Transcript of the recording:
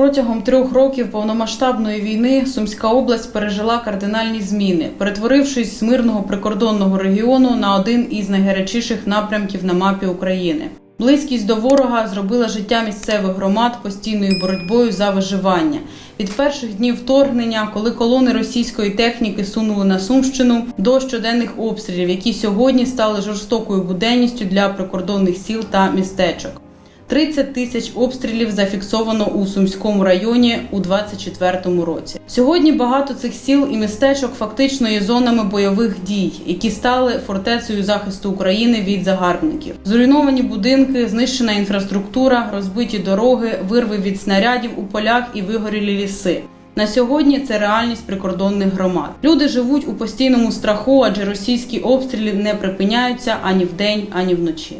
Протягом трьох років повномасштабної війни Сумська область пережила кардинальні зміни, перетворившись з мирного прикордонного регіону на один із найгарячіших напрямків на мапі України. Близькість до ворога зробила життя місцевих громад постійною боротьбою за виживання. Від перших днів вторгнення, коли колони російської техніки сунули на Сумщину, до щоденних обстрілів, які сьогодні стали жорстокою буденністю для прикордонних сіл та містечок. 30 тисяч обстрілів зафіксовано у Сумському районі у 2024 році. Сьогодні багато цих сіл і містечок фактично є зонами бойових дій, які стали фортецею захисту України від загарбників. Зруйновані будинки, знищена інфраструктура, розбиті дороги, вирви від снарядів у полях і вигорілі ліси. На сьогодні це реальність прикордонних громад. Люди живуть у постійному страху, адже російські обстріли не припиняються ані вдень, ані вночі.